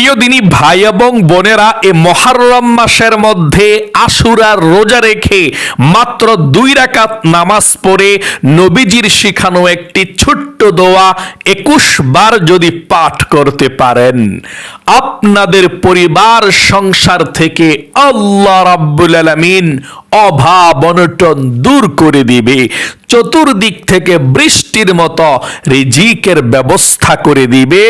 প্রিয় দিনী ভাই এবং বোনেরা, এ মহারম মাসের মধ্যে আশুরার রোজা রেখে মাত্র দুই রাকাত নামাজ পড়ে নবীজির শিখানো একটি ছোট্ট দোয়া একুশ বার যদি পাঠ করতে পারেন। আপনাদের পরিবার, সংসার থেকে আল্লাহ রাব্বুল আলামিন অভাব অনটন দূর করে দিবে। চতুর্দিক থেকে বৃষ্টির মতো রিজিকের ব্যবস্থা করে দিবে।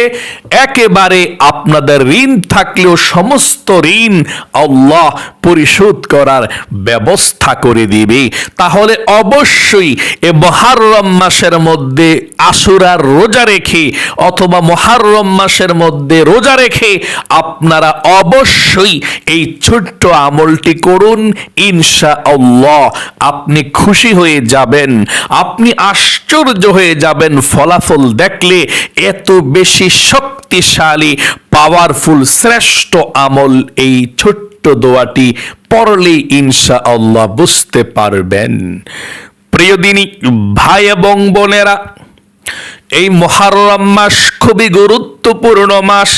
একেবারে আপনাদের ঋণ থাকলেও সমস্ত ঋণ আল্লাহ পরিশোধ করার ব্যবস্থা করে দিবে। তাহলে অবশ্যই এ মহারম মাসের মধ্যে আশুরার রোজা রেখে অথবা মহারম মাসের মধ্যে রোজা রেখে আপনারা অবশ্যই এই ছোট্ট আমলটি করুন। ইনশা আল্লাহ, আপনি খুশি হয়ে যাবেন, আপনি আশ্চর্য হয়ে যাবেন ফলাফল দেখলে এত বেশি শক্তিশালী পাওয়ারফুল শ্রেষ্ঠ আমল এই ছোট্ট দোয়াটি পড়লে ইনশা আল্লাহ বুঝতে পারবেন। প্রিয় দিনী, ভাই এবং বোনেরা, এই মহারম মাস খুবই গুরুত্বপূর্ণ মাস,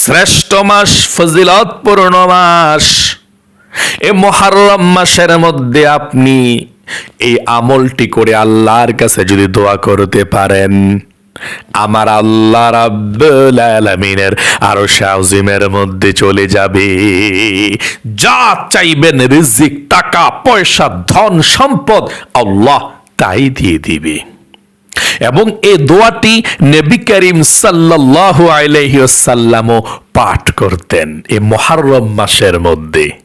শ্রেষ্ঠ মাস, ফজিলতপূর্ণ মাস। এ মহারম মাসের মধ্যে আপনি এই আমলটি করে আল্লাহর কাছে যদি দোয়া করতে পারেন, আমার আল্লাহ রাব্বুল আলামিনের আরও শাওজিমের মধ্যে চলে যাবে। যা চাইবেন রিজিক, টাকা, পয়সা, ধন, সম্পদ, আল্লাহ তাই দিয়ে দিবে। এবং এই দোয়াটি নবী করিম সাল্লাল্লাহু আলাইহি ওয়াসাল্লামও পাঠ করতেন এই মুহররম মাসের মধ্যে।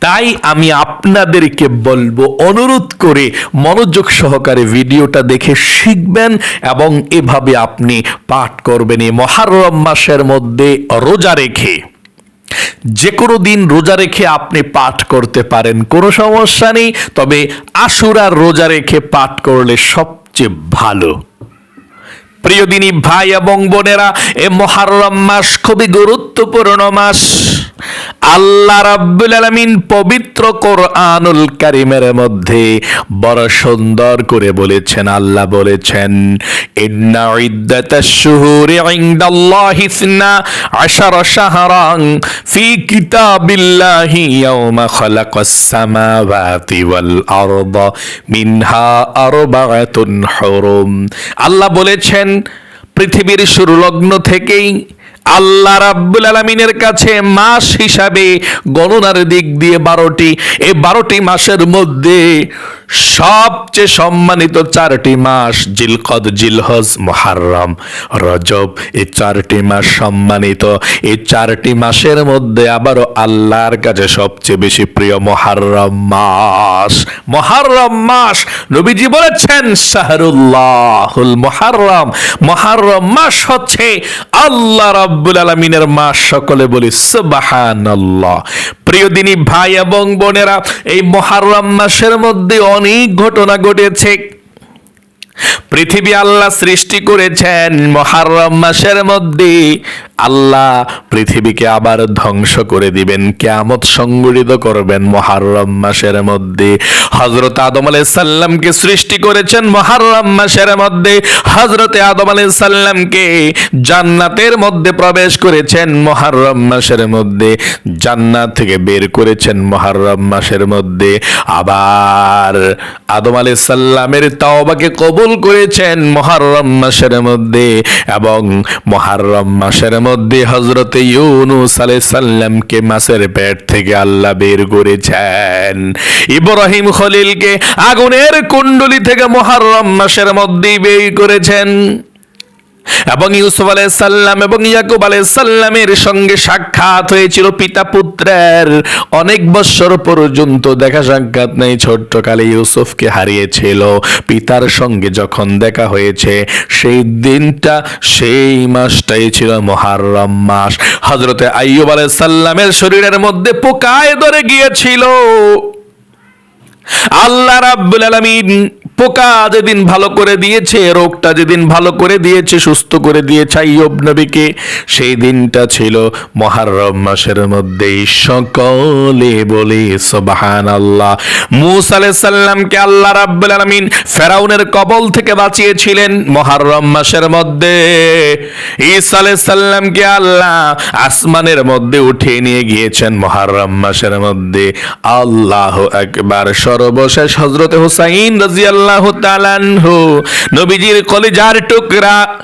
তাই আমি আপনাদেরকে বলব, অনুরোধ করে মনোযোগ সহকারে ভিডিওটা দেখে শিখবেন এবং এভাবে আপনি পাঠ করবেন এই মহারম মাসের মধ্যে রোজা রেখে। যে কোনো দিন রোজা রেখে আপনি পাঠ করতে পারেন, কোনো সমস্যা নেই, তবে আশুরার রোজা রেখে পাঠ করলে সবচেয়ে ভালো। প্রিয় দিনী ভাই এবং বোনেরা, এ মহারম মাস খুবই গুরুত্বপূর্ণ মাস। আল্লাহ রাব্বুল আলামিন পবিত্র কোরআনুল কারিমের মধ্যে বড় সুন্দর করে বলেছেন, আল্লাহ বলেছেন, ইন্না ইদ্দাতাশ শুহুরি ইনদাল্লাহি ইসনা আশারা শাহরান ফি কিতাবিল্লাহি ইয়াওমা খালাকাস সামাওয়াতি ওয়াল আরদা মিনহা আরবাআতুন হুরুম। আল্লাহ বলেছেন পৃথিবীর শুরু লগ্ন থেকেই আল্লাহ রাব্বুল আলমিনের কাছে মাস হিসাবে গণনার দিক দিয়ে বারোটি। এই বারোটি মাসের মধ্যে সবচেয়ে সম্মানিত চারটি মাস জিলকদ, জিলহজ মহারম রজব। এই চারটি মাস সম্মানিত। এই চারটি মাসের মধ্যে আবারও আল্লাহর কাছে সবচেয়ে বেশি প্রিয় মহারম মাস। মহারম মাস, নবীজি বলেছেন, শাহরুল্লাহুল মহারম মহারম মাস হচ্ছে আল্লাহ রাব্বুল আলমিনের মাস সকলে বলি সুবহানাল্লাহ। প্রিয় দিনী ভাই এবং বোনেরা, এই মহারম মাসের মধ্যে অনেক ঘটনা ঘটেছে। পৃথিবী আল্লাহ সৃষ্টি করেছেন মহারম মাসের মধ্যে। আল্লাহ পৃথিবীকে আবার ধ্বংস করে দিবেন, কেয়ামত সংগঠিত করবেন মহারম মাসের মধ্যে। হজরত আদম আলাই সাল্লামকে সৃষ্টি করেছেন মহারম মাসের মধ্যে। হজরতে আদম আলাই সাল্লামকে জান্নাতের মধ্যে প্রবেশ করেছেন মহারম মাসের মধ্যে। জান্নাত থেকে বের করেছেন মহারম মাসের মধ্যে। আবার আদম আলাই সাল্লামের তাওবাকে কবুল করেছেন মহারম মাসের মধ্যে এবং মহারম মাসের মধ্যে হজরতে ইউনুস আলাই সাল্লামকে মাসের পেট থেকে আল্লাহ বের করেছেন। ইব্রাহিম খলিলকে আগুনের কুণ্ডলি থেকে মহারম মাসের মধ্যেই বের করেছেন। এবং ইউসুফ সাল্লাম এবং ইয়াকুব সাল্লামের সঙ্গে সাক্ষাৎ হয়েছিল পিতা পুত্রের। অনেক বৎসর পর্যন্ত দেখা সাক্ষাৎ নেই, ছোট্টকালে ইউসুফকে হারিয়েছিল। পিতার সঙ্গে যখন দেখা হয়েছে, সেই দিনটা, সেই মাসটাই ছিল মহারম মাস। হজরতে আইয়ুব সাল্লামের শরীরের মধ্যে পোকায় ধরে গিয়েছিল। আল্লাহ রাব্বুল আলামিন পোকা যেদিন ভালো করে দিয়েছে, রোগটা যেদিন ভালো করে দিয়েছে, সুস্থ করে দিয়েছে আইয়ুব নবীকে, সেই দিনটা ছিল মহারম মাসের মধ্যেই সকলে বলে সুবহান আল্লাহ মুসা আলাইহিস সালামকে আল্লাহ রাব্বুল আলামিন ফেরাউনের কবল থেকে বাঁচিয়েছিলেন মহারম মাসের মধ্যে। ঈসা আলাইহিস সালামকে আল্লাহ আসমানের মধ্যে উঠিয়ে নিয়ে গিয়েছেন মহারম মাসের মধ্যে। আল্লাহ একবার সর্বশেষ হজরতে হুসাইন রাজিয়াল্লাহু তাআলাহু নবীজির কলিজার টুকরা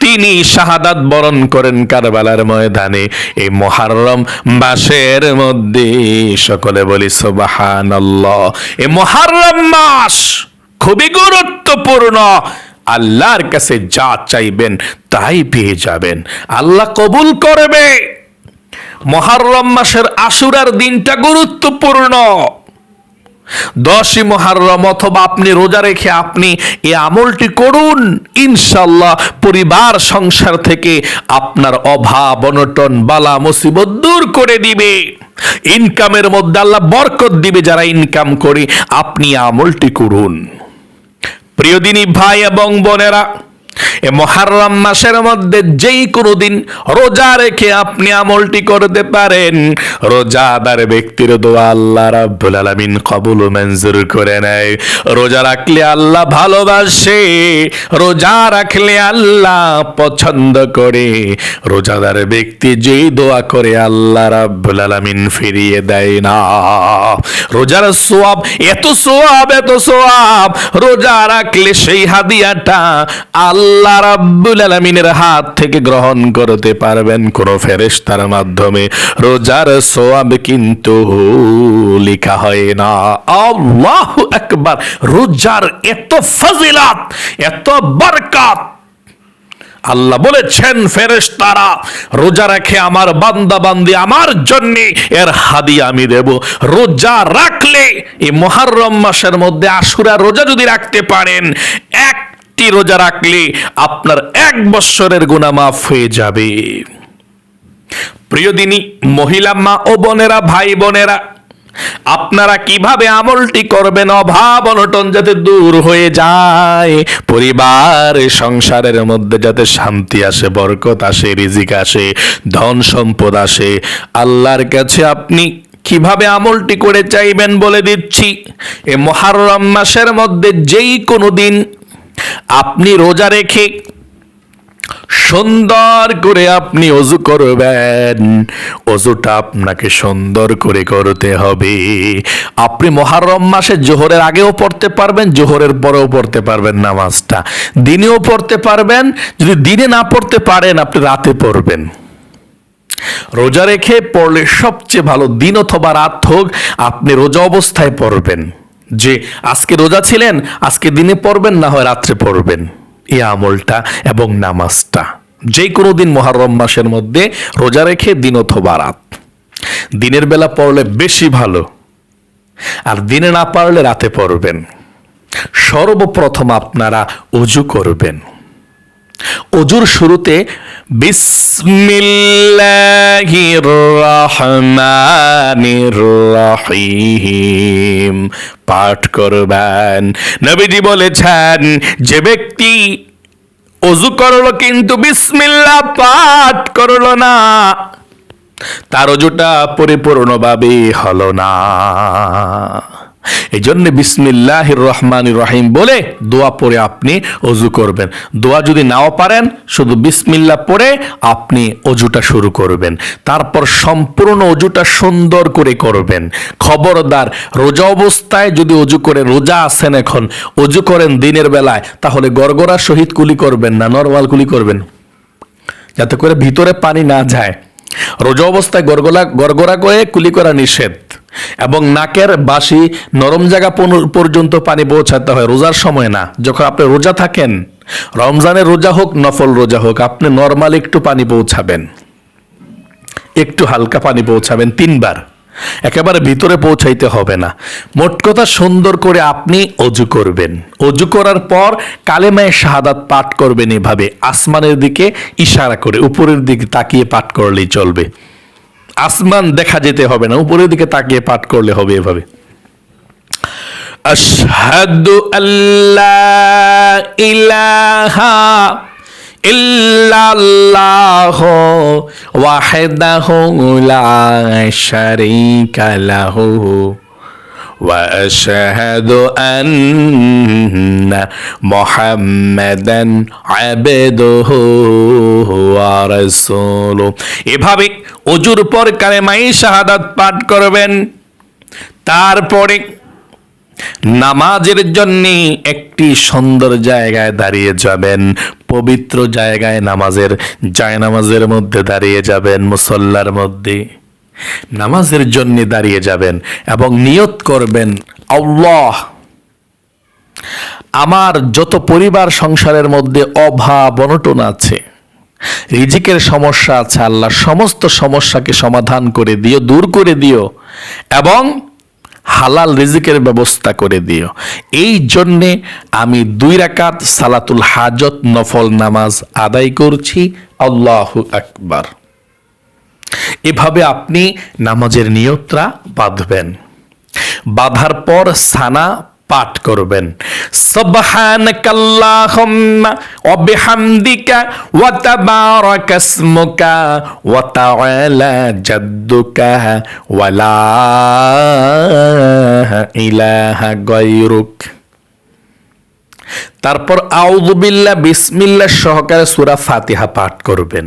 তিনি শাহাদাত বরণ করেন কারবালার ময়দানে। এই মহারম মাসের মধ্যে সকলে বলি, সুবহানাল্লাহ। এই মহারম মাস খুবই গুরুত্বপূর্ণ। আল্লাহর কাছে যা চাইবেন তাই পেয়ে যাবেন। আল্লাহ কবুল করবে। মহারম মাসের আশুরার দিনটা গুরুত্বপূর্ণ। দশই মহারম অথবা আপনি রোজা রেখে আপনি এই আমলটি করুন ইনশাল্লাহ পরিবার, সংসার থেকে আপনার অভাব, অনটন, বালা, মুসিবত দূর করে দিবে। ইনকামের মধ্যে আল্লাহ বরকত দিবে যারা ইনকাম করে, আপনি আমলটি করুন। প্রিয় দিনী ভাই এবং বোনেরা এ মহারম মাসের মধ্যে যেই কোনো দিন রোজা রেখে আপনি আমলটি করতে পারেন। রোজাদার ব্যক্তির দোয়া আল্লাহ রাব্বুল আলামিন কবুল ও মঞ্জুর করে নেয়। রোজা রাখলে আল্লাহ ভালোবাসে, রোজা রাখলে আল্লাহ পছন্দ করে। রোজাদার ব্যক্তি যেই দোয়া করে আল্লাহ রাব্বুল আলামিন ফিরিয়ে দেয় না। রোজার সোয়াব, এত সোয়াব এত সোয়াব, রোজা রাখলে সেই হাদিয়াটা আল্লাহ রাব্বুল আলামিনের হাত থেকে গ্রহণ করতে পারবেন কোন ফেরেশতার মাধ্যমে। রোজার সোয়াব কিন্তু লেখা হয় না। আল্লাহু আকবার। রোজার এত ফজিলাত, এত বরকত। আল্লাহ বলেছেন, ফেরেশতারা, রোজা রাখে আমার বান্দা বান্দি আমার জন্য এর হাদি আমি দেব। রোজা রাখলে এই মহারম মাসের মধ্যে আশুরা রোজা যদি রাখতে পারেন একটি রোজা রাখলে আপনার এক বৎসরের গুনাহ মাফ হয়ে যাবে। প্রিয় দিনী মহিলা মা ও বোনেরা, ভাই বোনেরা, আপনারা কীভাবে আমলটি করবেন? অভাব অনটন যাতে দূর হয়ে যায়। পরিবার, সংসারের মধ্যে যাতে শান্তি আসে, বরকত আসে, রিজিক আসে, ধন সম্পদ আসে, আল্লাহর কাছে আপনি কীভাবে আমলটি করে চাইবেন বলে দিচ্ছি। এ মহারম মাসের মধ্যে যেই কোনো দিন আপনি রোজা রেখে সুন্দর করে আপনি অজু করবেন। অজুটা আপনাকে সুন্দর করে করতে হবে। আপনি মহারম মাসে জোহরের আগেও পড়তে পারবেন, জোহরের পরেও পড়তে পারবেন নামাজটা। দিনেও পড়তে পারবেন, যদি দিনে না পড়তে পারেন, আপনি রাতে পড়বেন। রোজা রেখে পড়লে সবচেয়ে ভালো দিন অথবা রাত হোক, আপনি রোজা অবস্থায় পড়বেন। যে আজকে রোজা ছিলেন, আজকে দিনে পড়বেন, না হয় রাত্রে পড়বেন। এই আমলটা এবং নামাজটা। যে কোনো দিন মহারম মাসের মধ্যে রোজা রেখে দিন অথবা রাত। দিনের বেলা পড়লে বেশি ভালো। আর দিনে না পারলে রাতে পড়বেন। সর্বপ্রথম আপনারা উজু করবেন। অজুর শুরুতে রহিম। পাঠ করবেন। নবীজি বলেছেন, যে ব্যক্তি অজু করল কিন্তু বিসমিল্লাহ পাঠ করল না, তার অজুটা পরিপূর্ণভাবে হলো না। এই জন্য বিসমিল্লাহ রহমান রহিম বলে দোয়া পড়ে আপনি অজু করবেন। দোয়া যদি নাও পারেন, শুধু বিসমিল্লা পড়ে আপনি অজুটা শুরু করবেন। তারপর সম্পূর্ণ অজুটা সুন্দর করে করবেন। খবরদার, রোজা অবস্থায় যদি অজু করে রোজা আছেন এখন, অজু করেন দিনের বেলায়, তাহলে গড়গড়ার সহিত কুলি করবেন না, নর্মাল কুলি করবেন। যাতে করে ভিতরে পানি না যায়। রোজা অবস্থায় গড়গড়া গড়গড়া করে কুলি করা নিষেধ। এবং নাকের বাসি নরম জায়গা পর্যন্ত পানি পৌঁছাতে হয়। রোজার সময় না। যখন আপনি রোজা থাকেন, রমজানের রোজা হোক, নফল রোজা হোক, আপনি নর্মাল একটু পানি পৌঁছাবেন। একটু হালকা পানি পৌঁছাবেন তিনবার। একেবারে ভিতরে পৌঁছাইতে হবে না। মোট কথা সুন্দর করে আপনি অজু করবেন। অজু করার পর কালেমায় শাহাদাত পাঠ করবেন এভাবে। আসমানের দিকে ইশারা করে, উপরের দিকে তাকিয়ে পাঠ করলেই চলবে। আসমান দেখা যেতে হবে না, উপরের দিকে তাকিয়ে পাঠ করলে হবে এভাবে। আশহাদু আল্লাহ ইলাহা ইল্লাল্লাহ ওয়াহিদাহু লা শারীকা লাহু ওয়া আশহাদু আন মোহাম্মদ এভাবে অজুর পর কালেমাই শাহাদাত পাঠ করবেন। তারপরে নামাজের জন্য একটি সুন্দর জায়গায় দাঁড়িয়ে যাবেন। পবিত্র জায়গায় নামাজের জায় নামাজের মধ্যে দাঁড়িয়ে যাবেন মুসল্লার মধ্যে। নামাজের জন্য দাঁড়িয়ে যাবেন এবং নিয়ত করবেন আল্লাহ। আমার যত পরিবার সংসারের মধ্যে অভাব, অনটন আছে, রিজিকের সমস্যা আছে, আল্লাহ সমস্ত সমস্যাকে সমাধান করে দিও, দূর করে দিও এবং হালাল রিজিকের ব্যবস্থা করে দিও। এই জন্যে আমি দুই রাকাত সালাতুল হাজত নফল নামাজ আদায় করছি। আল্লাহ আকবার। এভাবে আপনি নামাজের নিয়ত্রা বাঁধবেন। বাঁধার পর সানা পাঠ করবেন। সুবহানাকাল্লাহুম্মা ইলাহা তারপর আউযু বিল্লাহ বিসমিল্লাহ সহকারে সূরা ফাতিহা পাঠ করবেন।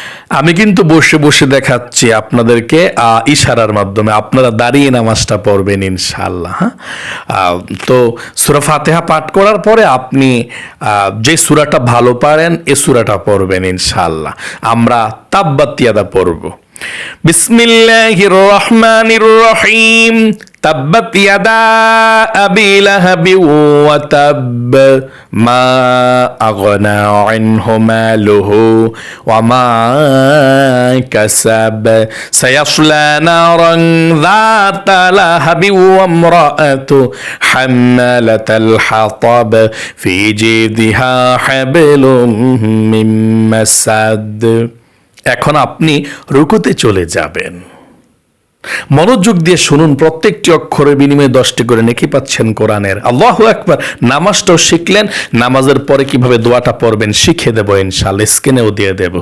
আমি কিন্তু বসে বসে দেখাচ্ছি আপনাদেরকে ইশারার মাধ্যমে। আপনারা দাঁড়িয়ে নামাজটা পড়বেন ইনশাল্লাহ হ্যাঁ? তো সুরা ফাতেহা পাঠ করার পরে আপনি যে সুরাটা ভালো পারেন, এ সুরাটা পড়বেন ইনশাল্লাহ আমরা তাব্বাতিয়াদা পড়ব। বিসমিল্লাহির রহমানির রহিম تبت يدا أبي لهب وتب ما أغنى عنه ماله وما كسب سيصلى نارا ذات لهب وامرأته حمالة الحطب في جيدها حبل من مسد এখন আপনি রুকুতে চলে যাবেন। মনোযোগ দিয়ে শুনুন, প্রত্যেকটি অক্ষরের বিনিময়ে দশটি করে নেকি পাচ্ছেন কোরআনের। আল্লাহ একবার নামাজটাও শিখলেন, নামাজের পরে কীভাবে দোয়াটা পড়বেন শিখে দেবো ইনশাল্লাহ স্ক্রিনেও দিয়ে দেব।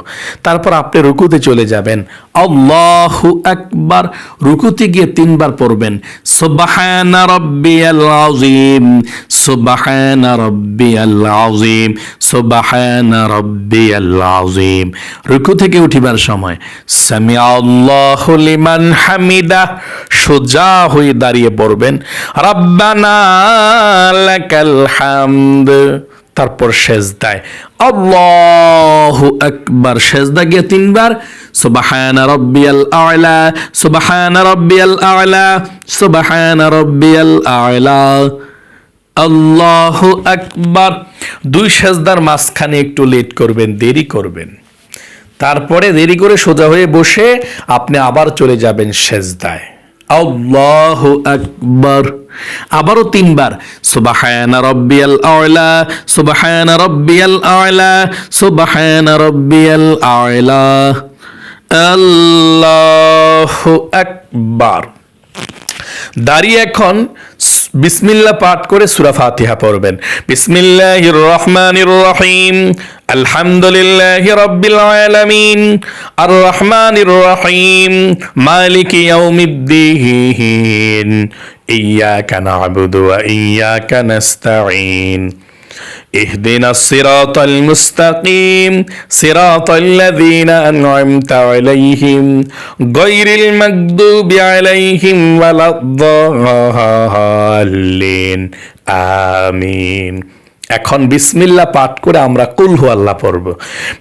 তারপর আপনি রুকুতে চলে যাবেন, আল্লাহু আকবার, রুকুতে গিয়ে তিনবার পড়বেন, সুবহানা রাব্বিয়াল আযীম, সুবহানা রাব্বিয়াল আযীম, সুবহানা রাব্বিয়াল আযীম। রুকু থেকে উঠিবার সময় সামি আল্লাহু লিমান হামিদা সোজা হয়ে দাঁড়িয়ে পড়বেন। রাব্বানা লাকাল হামদ। তারপর সেজদায়, আল্লাহু আকবার। সেজদা গিয়ে তিনবার, সুবহানা রাব্বিয়াল আ'লা। সুবহানা রাব্বিয়াল আ'লা। সুবহানা রাব্বিয়াল আ'লা। আল্লাহু আকবার। দুই সেজদার মাঝখানে একটু লেট করবেন, দেরি করবেন। তারপরে দেরি করে সোজা হয়ে বসে আপনি আবার চলে যাবেন সেজদায়। আল্লাহ আকবার। আবারও তিনবার। সুবাহায়না রব্বিয়াল আয়লা সুবাহায়না রব্বিয়াল আয়লা সুবাহায়না রব্বিয়াল আয়লা আল্লাহ আকবার। দাঁড়িয়ে এখন বিসমিল্লা পাঠ করে সুরা ফাতিহা পড়বেন। বিসমিল্লাহির রহমানির রহিম আলহামদুলিল্লাহ রব্বিল আলামিন। আর রহমানির রহিম মালিক ইয়াউমিদ্দিন। ইয়াকা না'বুদু ওয়া ইয়াকা নাস্তাঈন। اهدنا الصراط المستقيم صراط الذين أنعمت عليهم غير المغضوب عليهم ولا الضالين. آمين. এখন বিসমিল্লাহ পাঠ করে আমরা কুল হু আল্লাহ পড়ব।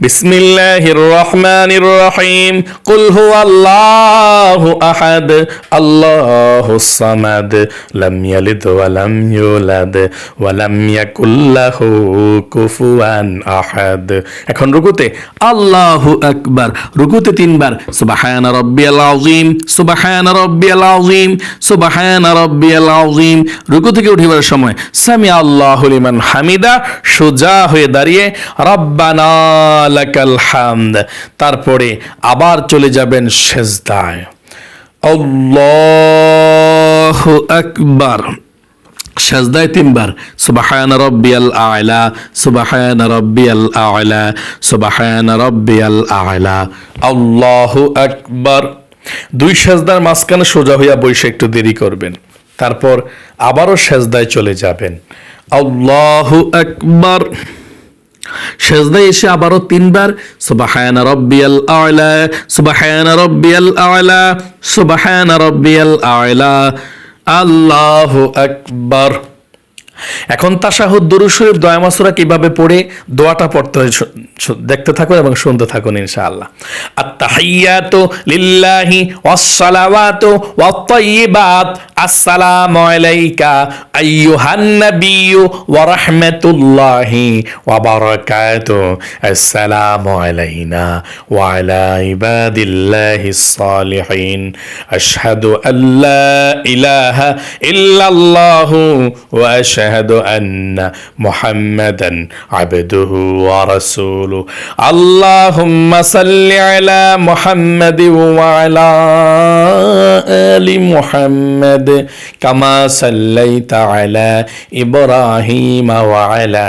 বিসমিল্লাহির রহমানির রহিম, কুল আল্লাহু আহাদ, আল্লাহু সামাদ, লাম ইয়ালিদ ওয়া লাম ইউলাদ, ওয়া লাম ইয়াকুল লাহু কুফুয়ান আহাদ। এখন রুকুতে আল্লাহু আকবার, রুকুতে তিনবার, সুবহানা রাব্বিয়াল আযীম, সুবহানা রাব্বিয়াল আযীম, সুবহানা রাব্বিয়াল আযীম। রুকু থেকে উঠিবার সময় সামি আল্লাহু লিমান হামিদা সোজা হয়ে দাঁড়িয়ে, রব্বানা হামদ তারপরে আবার চলে যাবেন সেজদায়। আকবার। সাজদায় তিনবার, সুবাহান রব্বিয়াল আয়লা সুবাহান রব্বিয়াল আয়লা সুবাহান রব্বিয়াল আয়লা আল্লাহু দুই সাজদার মাঝখানে সোজা হইয়া বসে একটু দেরি করবেন। তারপর আবারও সেজদায় চলে যাবেন। আল্লাহু আকবার। সেজদায় এসে আবারও তিনবার সুবাহায়না রব্বিয়াল আয়লা সুবাহায়না রব্বিয়াল আয়লা সুবাহায়না রব্বিয়াল আয়লা আল্লাহু আকবার। এখন তাশাহুদ দুরূদ শরীফ, দয়া মাসুরা কীভাবে পড়ে, দোয়াটা পড়তে হয় দেখতে থাকুন এবং শুনতে থাকুন ইনশাআল্লাহ। আত্তাহিয়াতু লিল্লাহি আলাইকা ওয়া রাহমাতুল্লাহি ওয়া আলাইনা ওয়া আলা সালিহিন আশহাদু আল্লা ইলাহা ইল্লাল্লাহু ওয়া আন্না মুহাম্মাদান আবদুহু ওয়া রাসূলুহু আল্লাহুম্মা সাল্লি আলা মুহাম্মাদি ওয়া আলা আলি মুহাম্মাদ কামা সাল্লাইতা আলা ইব্রাহিম ওয়া আলা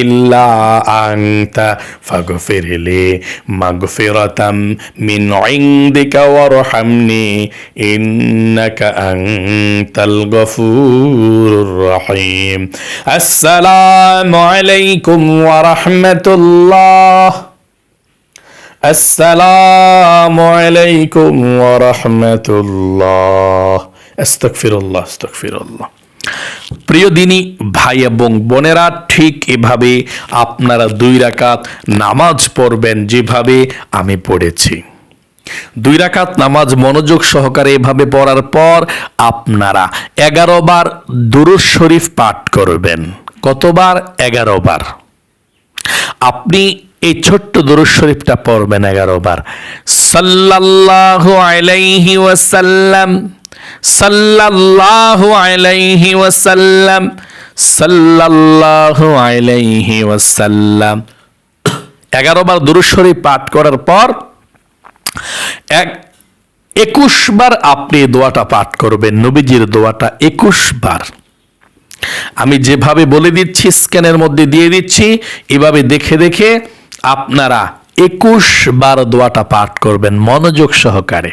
إلا أنت فاغفر لي مغفرة من عندك وارحمني إنك أنت الغفور الرحيم. السلام عليكم ورحمة الله. السلام عليكم ورحمة الله. أستغفر الله أستغفر الله. প্রিয় দিনী, ভাই এবং বোনেরা, ঠিক এভাবে আপনারা দুই রাকাত নামাজ পড়বেন যেভাবে আমি পড়েছি। দুই রাকাত নামাজ মনোযোগ সহকারে এভাবে পড়ার পর আপনারা এগারো বার দুরুজ শরীফ পাঠ করবেন। কতবার? এগারো বার। আপনি এই ছোট্ট দুরুদ শরীফটা পড়বেন এগারো বার। সাল্লাল্লাহু আলাইহি ওয়াসাল্লাম সাল্লাল্লাহু আলাইহি ওয়াসাল্লাম, সাল্লাল্লাহু আলাইহি ওয়াসাল্লাম। এগারো বার দুরুদ শরীফ পাঠ করার পর এক একুশ বার আপনি দোয়াটা পাঠ করবেন, নবীজির দোয়াটা একুশ বার। আমি যেভাবে বলে দিচ্ছি, স্ক্যানের মধ্যে দিয়ে দিচ্ছি, এভাবে দেখে দেখে আপনারা একুশ বার দোয়াটা পাঠ করবেন, মনোযোগ সহকারে।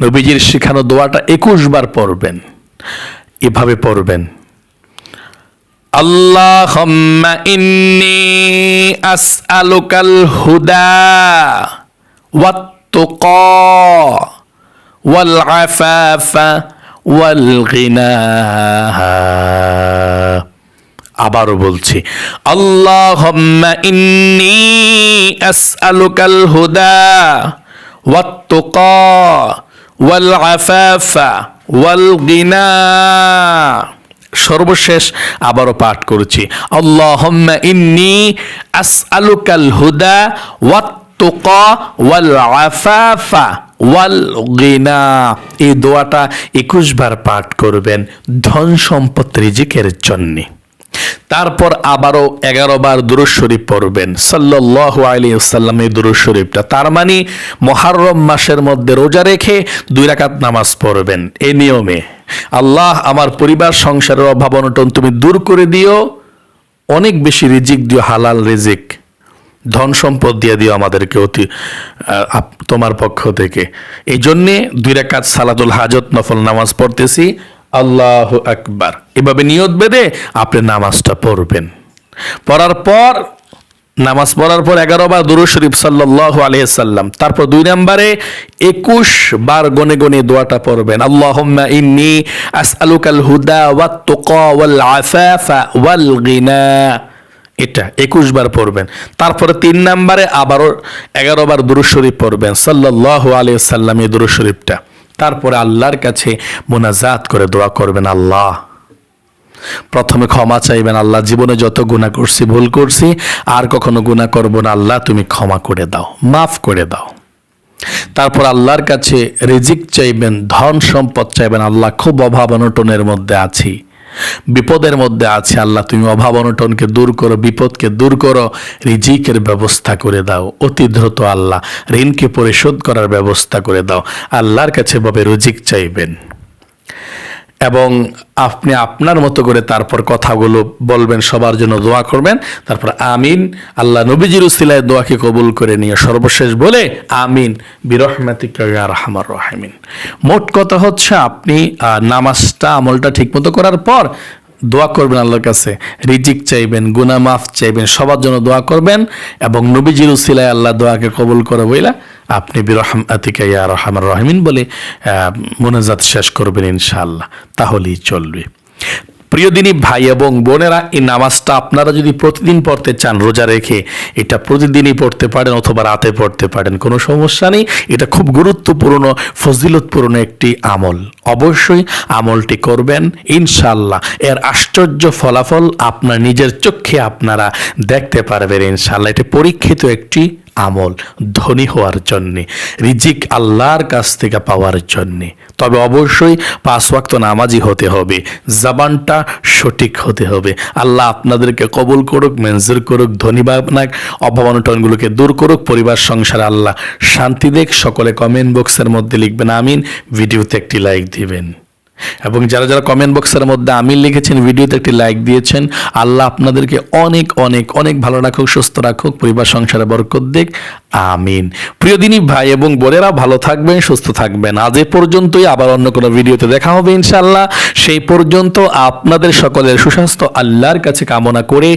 নবীজির শেখানো দোয়াটা একুশ বার পড়বেন। এভাবে পড়বেন। আল্লাহম্মা ইন্নি আসআলুকাল হুদা ওয়াত তুকা ওয়াল আফাফা ওয়াল গিনা আবারও বলছি, আল্লাহম্মা ইন্নি আস আলোকাল হুদা আফাফা ওয়াল গিনা সর্বশেষ আবারও পাঠ করছি। আল্লাহুম্মা ইন্নি আসআলুকাল হুদা ওয়াত-তুকা ওয়াল আফাফা ওয়াল গিনা এই দোয়াটা একুশ বার পাঠ করবেন ধন সম্পদ রিজিকের জন্যে। তারপর আবারও এগারো বার দুরুজ শরীফ পড়বেন। সাল্লাহ আলী এই দুরুজ শরীফটা। তার মানে মহারম মাসের মধ্যে রোজা রেখে দুই রাকাত নামাজ পড়বেন। এই নিয়মে। আল্লাহ আমার পরিবার, সংসারের অভাব অনটন তুমি দূর করে দিও। অনেক বেশি রিজিক দিও, হালাল রিজিক। ধন সম্পদ দিয়ে দিও আমাদেরকে অতি তোমার পক্ষ থেকে। এই জন্যে দুই রাকাত সালাতুল হাজত নফল নামাজ পড়তেছি। আল্লাহ আকবার। এভাবে নিয়ত বেঁধে আপনি নামাজটা পড়বেন। পড়ার পর, নামাজ পড়ার পর এগারো বার দুরু শরীফ সাল্লাহ আলিয়াল্লাম তারপর দুই নম্বরে একুশ বার গনে গনে দোয়াটা পড়বেন। আল্লাহুম্মা ইন্নি আসআলুকাল হুদা ওয়াত তুকা ওয়াল আফাফা ওয়াল গিনা। এটা একুশ বার পড়বেন। তারপরে তিন নম্বরে আবারও এগারো বার দুরু শরীফ পড়বেন। সাল্লাহ আলিয়া সাল্লাম এই দুরু শরীফটা। তারপরে আল্লাহর কাছে মোনাজাত করে দোয়া করবেন, আল্লাহ। প্রথমে ক্ষমা চাইবেন, আল্লাহ, জীবনে যত গুণা করছি, ভুল করছি, আর কখনো গুণা করব না, আল্লাহ, তুমি ক্ষমা করে দাও, মাফ করে দাও। তারপর আল্লাহর কাছে রিজিক চাইবেন, ধন সম্পদ চাইবেন, আল্লাহ, খুব অভাব অনটনের মধ্যে আছি। বিপদের মধ্যে আছে আল্লাহ, তুমি অভাব অনটনকে দূর করো, বিপদকে দূর করো, রিজিকের ব্যবস্থা করে দাও, অতি দ্রুত আল্লাহ, ঋণকে পরিশোধ করার ব্যবস্থা করে দাও। আল্লাহর কাছে ভাবে রুজিক চাইবেন। এবং আপনি আপনার মতো করে তারপর কথাগুলো বলবেন, সবার জন্য দোয়া করবেন। তারপর আমিন। আল্লাহ নবীজির উসিলায় দোয়াকে কবুল করে নিয়ে সর্বশেষ বলে আমিন। বিরহমাতিকা রহিমিন। মোট কথা হচ্ছে আপনি নামাজটা, আমলটা ঠিকমতো করার পর দোয়া করবেন আল্লাহর কাছে। রিজিক চাইবেন গুনা মাফ চাইবেন, সবার জন্য দোয়া করবেন এবং নবীজির উসিলায় আল্লাহ দোয়াকে কবুল করে বইলা আপনি বিরহম আতিকা ইয়া রহমান রহমিন বলে মোনাজাত শেষ করবেন ইনশাল্লাহ তাহলেই চলবে। প্রিয় দিনী ভাই এবং বোনেরা, এই নামাজটা আপনারা যদি প্রতিদিন পড়তে চান, রোজা রেখে এটা প্রতিদিনই পড়তে পারেন অথবা রাতে পড়তে পারেন, কোনো সমস্যা নেই। এটা খুব গুরুত্বপূর্ণ, ফজিলতপূর্ণ একটি আমল। অবশ্যই আমলটি করবেন ইনশাল্লাহ এর আশ্চর্য ফলাফল আপনার নিজের চোখে আপনারা দেখতে পারবেন ইনশাল্লাহ এটি পরীক্ষিত একটি আমল ধনী হওয়ার জন্যে, রিজিক আল্লাহর কাছ থেকে পাওয়ার জন্যে। তবে অবশ্যই পাঁচ ওয়াক্ত নামাজি হতে হবে, জবানটা সঠিক হতে হবে। আল্লাহ আপনাদেরকে কবুল করুক, মেনজুর করুক, ধনী বাবনাক অভাবনটনগুলোকে দূর করুক, পরিবার, সংসার, আল্লাহ শান্তি দেখ, সকলে কমেন্ট বক্সের মধ্যে লিখবেন, আমিন। ভিডিওতে একটি লাইক দিবেন। এবং যারা যারা কমেন্ট বক্সের মধ্যে আমিন লিখেছেন, ভিডিওতে একটি লাইক দিয়েছেন, আল্লাহ আপনাদেরকে অনেক অনেক অনেক ভালো রাখুক, সুস্থ রাখুক, পরিবার, সংসারে বরকত দিক। আমিন। প্রিয় দিনী ভাই এবং বোনেরা, ভালো থাকবেন, সুস্থ থাকবেন। আজ এ পর্যন্তই, আবার অন্য কোনো ভিডিওতে দেখা হবে ইনশাল্লাহ সেই পর্যন্ত আপনাদের সকলের সুস্বাস্থ্য, আল্লাহর কাছে কামনা করে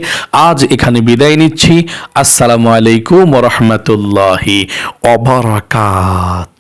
আজ এখানে বিদায় নিচ্ছি। আসসালামু আলাইকুম রহমতুল্লাহি অবরাকাত